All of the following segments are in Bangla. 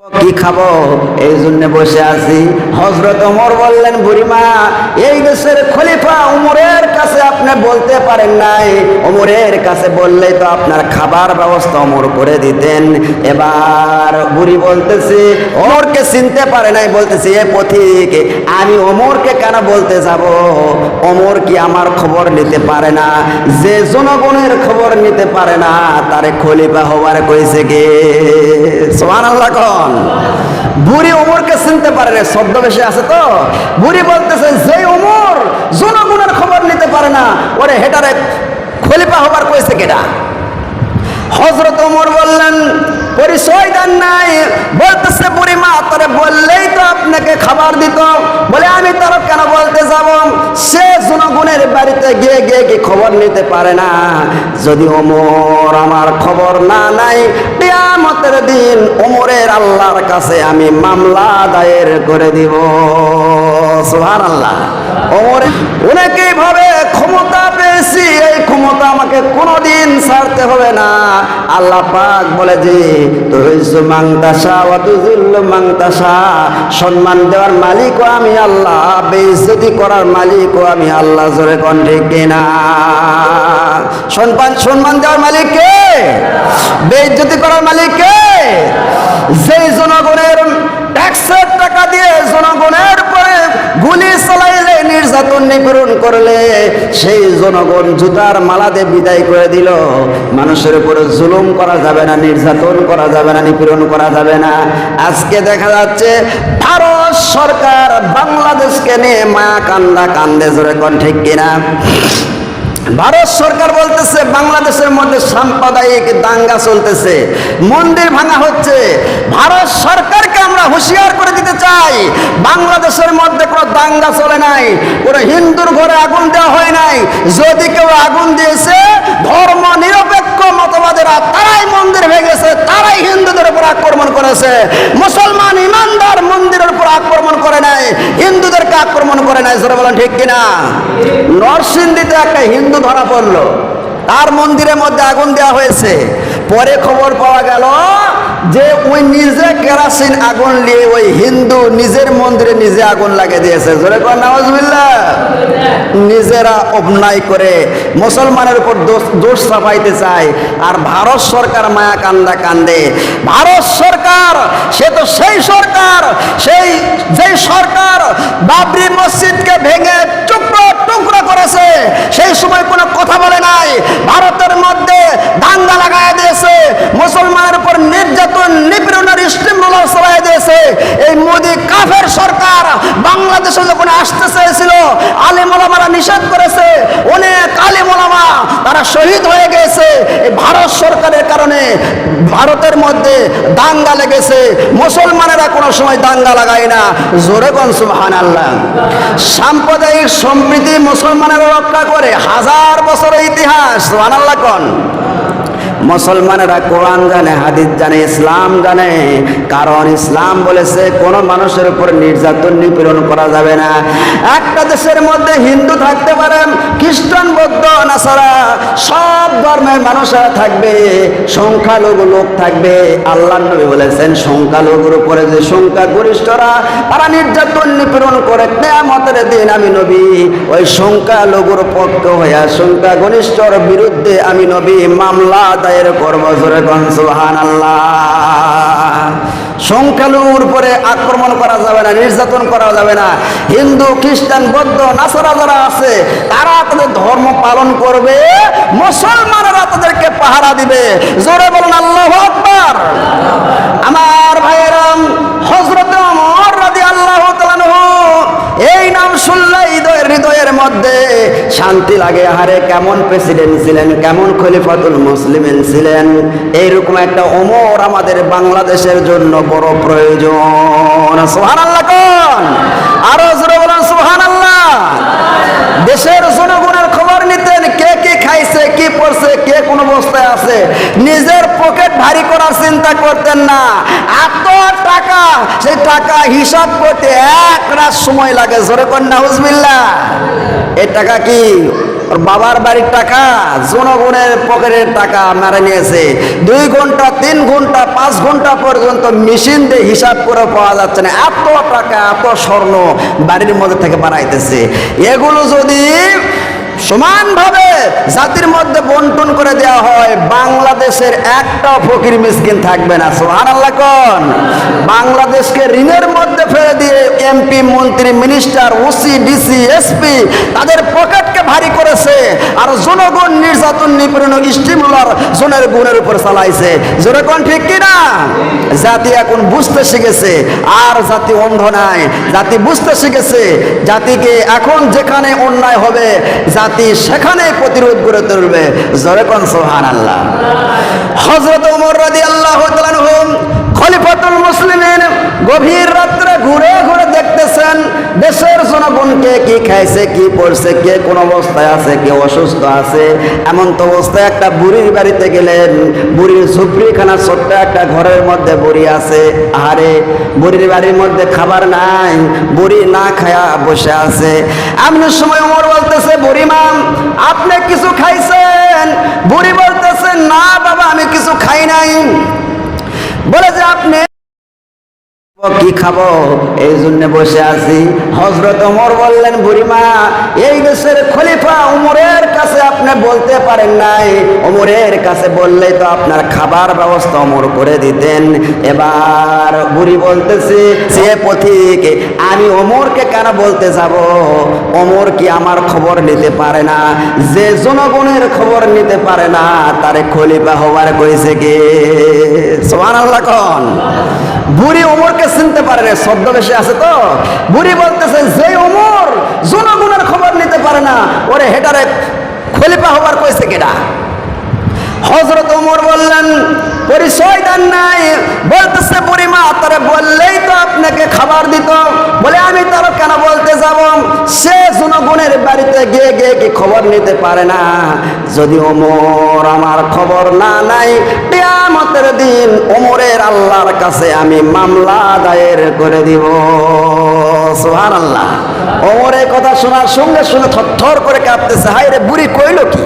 Fuck কি খাব? এই জন্য বসে আছি। হজরত ওমর বললেন, বুড়িমা, এই দেশের খলিফা উমরের কাছে আপনি বলতে পারেন নাই। ওমরের কাছে বললেই তো আপনার খাবার ব্যবস্থা ওমর করে দিতেন। এবার বুড়ি বলতেছি, ওমরকে চিনতে পারে নাই, বলতেছি, এ পথিক, আমি ওমরকে কেন বলতে যাব? ওমর কি আমার খবর নিতে পারে না? যে জনগণের খবর নিতে পারে না, তারে খলিফা হবার কইছে কে? সোহান আল্লাহ বুড়ি ওমরকে চিনতে পারে না বেশি আছে তো। বুড়ি বলতেছে যে ওমর জনগণের খবর নিতে পারে না, ওরে হেটারে খলিফা হবার কইছে কেটা হজরত ওমর বললেন, পরিচয় দেন নাই। বলতেছে বুড়িমা তোরে বললেই তো আপনাকে খাবার দিত। বলে, আমি তার কেন বলতে যাব? সে জনগণের বাড়িতে গিয়ে গিয়ে কি খবর নিতে পারে না। যদি ওমর আমার খবর না নাই কিয়ামতের দিন ওমরের আল্লাহর কাছে আমি মামলা দায়ের করে দিব। সুহান আল্লাহ ওমরে অনেকে ভাবে ক্ষমতা পেয়েছি এই ক্ষমতা আমাকে কোনোদিন ছাড়তে হবে না। আল্লাহ পাক বলে যে, তুহিজ্জু মাংতাসা ওয়া তুযিল্লু মাংতাসা সম্মান দেওয়ার মালিকও আমি আল্লাহ, বেইজ্জতি করার মালিকও আমি আল্লাহ, জোরে কোন ঠিক কিনা? সম্মান সম্মান দেওয়ার মালিক কে? বেইজ্জতি করার মালিক কে? যেই জনগণের ট্যাক্সের টাকা দিয়ে জনগণের পরে গুলি চালাইলে নির্যাতন নিপীড়ন করলে সেই জনগণ জুতার মালাতে বিদায় করে দিল। মানুষের উপরে জুলুম করা যাবে না, নির্যাতন করা যাবে না, নিপীড়ন করা যাবে না। আজকে দেখা যাচ্ছে ভারত সরকার বাংলাদেশকে নিয়ে মা কান্দা কান্দে জোরে কন ঠিক কিনা? ভারত সরকার বলতেছে, বাংলাদেশের মধ্যে সাম্প্রদায়িক দাঙ্গা চলতেছে। মন্দির ভাঙা হচ্ছে। ভারত সরকারকে আমরা হুঁশিয়ার করে দিতে চাই, বাংলাদেশের মধ্যে কোনো দাঙ্গা চলে নাই, কোনো হিন্দুর ঘরে আগুন দেওয়া হয় নাই। যদি কেউ আগুন দিয়েছে, ধর্ম নিরপেক্ষ মতবাদেরা তারাই মন্দির ভেঙেছে, তারাই হিন্দুদের উপর আক্রমণ করেছে। মুসলমান ইমানদার আক্রমণ করে নাই, হিন্দুদেরকে আক্রমণ করে নাই সেটা বলেন ঠিক কিনা? নরসিংদীতে একটা হিন্দু ধরা পড়ল, তার মন্দিরের মধ্যে আগুন দেওয়া হয়েছে। পরে খবর পাওয়া গেল যে ওই নিজে কেরাসিন আগুন নিয়ে ওই হিন্দু নিজের মন্দিরে নিজে আগুন লাগিয়ে দিয়েছে। জোরে কর নিজেরা অন্যায় করে মুসলমানের উপর দোষ চাপাইতে চায়, আর ভারত সরকার মায়া কান্দা কান্দে। ভারত সরকার, সে তো সেই সরকার, সেই যেই সরকার বাবরি মসজিদকে ভেঙে টুকরো টুকরো করেছে, সেই সময় কোনো কথা বলে নাই। ভারতের মধ্যে দাঙ্গা লাগাই দিয়েছে, মুসলমানের উপর নির্যাতন, নিপীড়নের স্টিম রোলার চালাই এই মোদী কাফের সরকার বাংলাদেশে যখন আসতে চেয়েছিল, আলিমলামারা নিষেধ করেছে, অনেক আলিমলামা তারা শহীদ হয়ে গেছে। এই ভারত সরকারের কারণে ভারতের মধ্যে দাঙ্গা লেগেছে। মুসলমানেরা কোনো সময় দাঙ্গা লাগায় না। জোরে কোন সুবহান আল্লাহ সাম্প্রদায়িক সম্প্রীতি মুসলমানেরা রক্ষা করে হাজার বছরের ইতিহাস সুবহান আল্লাহ কোন? মুসলমানেরা কোরআন জানে, হাদিস জানে, ইসলাম জানে। কারণ ইসলাম বলেছে, কোন মানুষের উপর নির্যাতন নিপীড়ন করা যাবে না। একটা দেশের মধ্যে হিন্দু থাকতে পারে, খ্রিস্টান, বৌদ্ধ, নাসারা, সব ধর্মের মানুষেরা থাকবে, সংখ্যালঘু লোক থাকবে। আল্লাহ নবী বলেছেন, সংখ্যালঘুর উপরে যে সংখ্যা গরিষ্ঠরা তারা নির্যাতন নিপীড়ন করে, কেয়ামতের দিন আমি নবী, ওই সংখ্যালঘুর পক্ষ হইয়া সংখ্যা ঘনিষ্ঠর বিরুদ্ধে আমি নবী, মামলা দায়ের করব জোরে কন সুহান সংখ্যালঘুর আক্রমণ করা যাবে না, নির্যাতন করা যাবে না। হিন্দু, খ্রিস্টান, বৌদ্ধ, নাসারা যারা আছে, তারা তাদের ধর্ম পালন করবে, মুসলমানেরা তাদেরকে পাহারা দিবে। জোরে বলুন, আল্লাহ আমার ভাইয়েরাম হজরত অমর রাদি আল্লাহ এই নাম শুনলে হৃদয়ের হৃদয়ের মধ্যে শান্তি লাগে। হারে কেমন প্রেসিডেন্ট ছিলেন, কেমন খলিফাতুল মুসলিমিন ছিলেন? এইরকম একটা ওমর আমাদের বাংলাদেশের জন্য বড় প্রয়োজন। সোহান আল্লাহ কোন? আরও জোরে সোহান আল্লাহ দেশের জনগণের খবর নিতেন, কে কি খাইছে, কি পড়ছে কে কোন অবস্থায় আছে। নিজের পকেট ভারী করার চিন্তা করতেন না। এত টাকা, সেই টাকা হিসাব করতে এক রাত সময় লাগে। জোরে কন্যা হুজবিল্লা এই টাকা কি? ওর বাবার বাড়ির টাকা? জনগণের পকেটের টাকা মেরে নিয়েছে। দুই ঘণ্টা, তিন ঘণ্টা, পাঁচ ঘণ্টা পর্যন্ত মেশিন দিয়ে হিসাব করে পাওয়া যাচ্ছে না। এত টাকা, এত স্বর্ণ বাড়ির মধ্যে থেকে বাড়াইতেছে। এগুলো যদি সমানভাবে জাতির মধ্যে বন্টন করে দেওয়া হয়, বাংলাদেশের একটা ফকির মিসকিন থাকবে না। সোহান আল্লাহ কন? বাংলাদেশকে ঋণের মধ্যে ফেলে দিয়ে এমপি মন্ত্রী মিনিস্টার ওসি ডিসি এসপি তাদের পকেটকে ভাই আর জনগণ নির্যাতন নিপীড়ন স্টিমুলার জনের গুণের উপর চালাইছে। কোন ঠিক কিনা জাতি এখন বুঝতে শিখেছে, আর জাতি অন্ধ নাই। জাতি বুঝতে শিখেছে, জাতিকে এখন যেখানে অন্যায় হবে, জাতি সেখানে প্রতিরোধ করে তুলবে। কোন সোহান আল্লাহ হজরত উমর রাদি আল্লাহ খলিফাতুল মুসলিমের গভীর রাত্রে ঘুরে ঘুরে দেখতেছেন দেশের জনগণকে কি খাইছে, কি পড়ছে, কে কোন অবস্থায় আছে, কে অসুস্থ আছে, এমন তো অবস্থায় একটা বুড়ির বাড়িতে গেলেন, বুড়ির সুপ্রিখানা ছোট্ট একটা ঘরের মধ্যে বুড়ি আছে। আরে বুড়ির বাড়ির মধ্যে খাবার নাই, বুড়ি না খায়া বসে আছে। এমন সময় ওমর বলতেছে, বুড়ি মাম আপনি কিছু খাইছেন? বুড়ি বলতেছে, না বাবা, আমি কিছু খাই নাই। বলে যে, আপনি কি খাব? এই জন্য বসে আছি। হজরত বললেন, বুড়িমা, এই দেশের খলিফা উমরের কাছে আপনি বলতে পারেন নাই। কাছে তো আপনার খাবার ব্যবস্থা করে দিতেন। এবার বুড়ি সে পথিক, আমি কেন বলতে যাব? ওমর কি আমার খবর নিতে পারে না? যে জনগণের খবর নিতে পারে না, তারে খলিফা হবার কইছে কে? সোহান বুড়ি ওমরকে চিনতে পারে না শব্দ বেশি আছে তো। বুড়ি বলতেছে, যে ওমর জনগণের খবর নিতে পারে না, ওরে হেটারে খলিফা হবার কইছে কেডা? হজরত ওমর বললেন, পরিচয় দেন নাই বলতেছে বুড়িমা, তারে বললেই তো আপনাকে খাবার দিত। বলে, আমি তার কেন বলতে যাব? সে জনগণের বাড়িতে গিয়ে গিয়ে কি খবর নিতে পারে না। যদি ওমর আমার খবর না নাই কেয়ামতের দিন ওমরের আল্লাহর কাছে আমি মামলা দায়ের করে দিব। সোহান আল্লাহ ওমরের কথা শোনার সঙ্গে সঙ্গে থরথর করে কাঁপতেছে। হাই রে, বুড়ি কইল কি?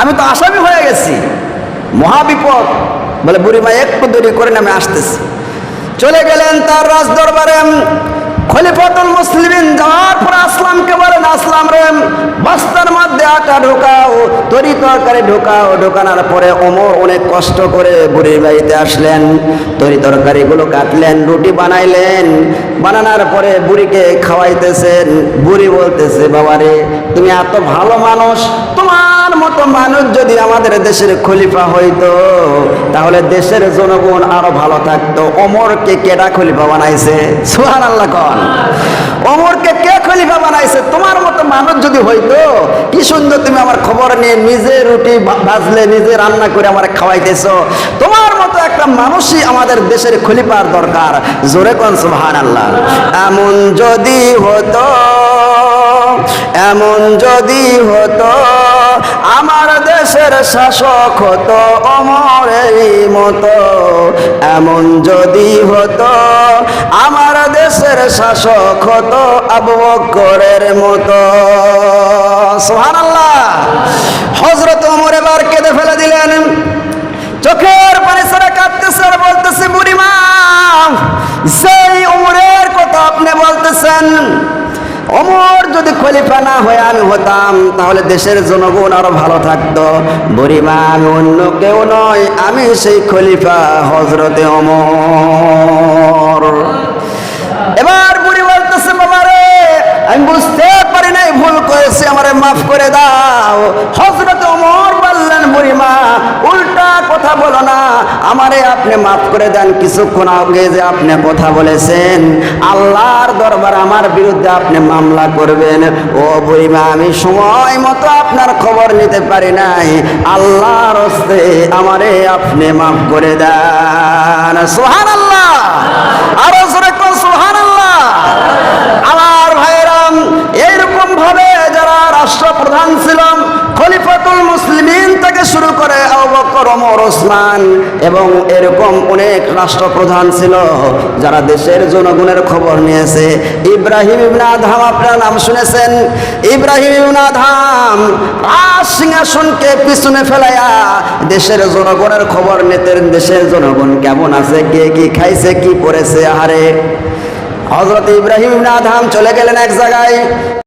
আমি তো আসামি হয়ে গেছি। মহাবিপদ। বলে, বুড়িমা একটু দেরি করে আমি আসতেছি। চলে গেলেন তার রাজ দরবারে খলিফাতুল মুসলিমিন যাওয়ার পর আসলামকে বলেন, আসলাম রে, বস্তার মধ্যে আটা ঢোকাও তরি তরকারি ঢোকাও। ঢোকানোর পরে ওমর অনেক কষ্ট করে বুড়ির বাড়িতে আসলেন, তরি তরকারিগুলো কাটলেন, রুটি বানাইলেন। বানানোর পরে বুড়িকে খাওয়াইতেছেন। বুড়ি বলতেছে, বাবারে, তুমি এত ভালো মানুষ, তোমার মতো মানুষ যদি আমাদের দেশের খলিফা হইতো, তাহলে দেশের জনগণ আরও ভালো থাকতো। ওমরকে কেডা খলিফা বানাইছে? সুহান আল্লাহ কন। ওমরকে কে খলিফা বানাইছে? তোমার মতো মানুষ যদি হইতো, কি সুন্দর তুমি আমার খবর নিয়ে নিজে রুটি ভাজলে, নিজে রান্না করে আমার খাওয়াইতেছো। তোমার মতো একটা মানুষই আমাদের দেশের খলিফার দরকার। জোরে কোন সুবহান আল্লাহ এমন যদি হতো এমন যদি হতো, আমার দেশের শাসক হতো অমরের মতো। এমন যদি হতো, আমার দেশের শাসক হতো আবু বকরের মতো। সুবহানাল্লাহ। হযরত ওমর এবার কেঁদে ফেলে দিলেন। চোখের পানি ছাড়া কাঁদতেছে আর বলতেছে বুড়িমা সেই উমরের কথা আপনি বলতেছেন অমর যদি খলিফা না হয়ে আমি হতাম, তাহলে দেশের জনগণ আরও ভালো থাকতো। বুড়িমা আমি অন্য কেউ নয়, আমি সেই খলিফা হজরতে অমর। এবার বুড়ি বলতেছে, বাবা রে, আমি বুঝতে পারি নাই, ভুল করেছি, আমারে মাফ করে দাও। হজরতে ওমর বললেন বুড়ি উল্টা কথা বলো না। আমারে আপনি মাফ করে দেন, কিছুক্ষণ আগে যে আপনি কথা বলেছেন, আল্লাহর দরবার আমার বিরুদ্ধে আপনি মামলা করবেন। ও আমি সময় মতো আপনার খবর নিতে পারি নাই। আল্লাহর হস্তে আমারে আপনি মাফ করে দেন। সোহান আল্লাহ আরও জোরে সোহান আল্লাহ আমার ভাইরাম এইরকম ভাবে যারা রাষ্ট্রপ্রধান ছিল খলিফাতুল মুসলিমিন থেকে শুরু করে আবু বকর ওমর ওসমান এবং এরকম অনেক রাষ্ট্রপ্রধান ছিল যারা দেশের জনগণের খবর নিয়েছে। ইব্রাহিম ইবনে আপনার নাম শুনেছেন? ইব্রাহিম ইবনে রাজ সিংহাসনকে পিছনে ফেলাইয়া দেশের জনগণের খবর নিতেন, দেশের জনগণ কেমন আছে, কে কি খাইছে, কি পড়েছে, আহারে। হজরত ইব্রাহিম আদহাম চলে গেলেন এক জায়গায়।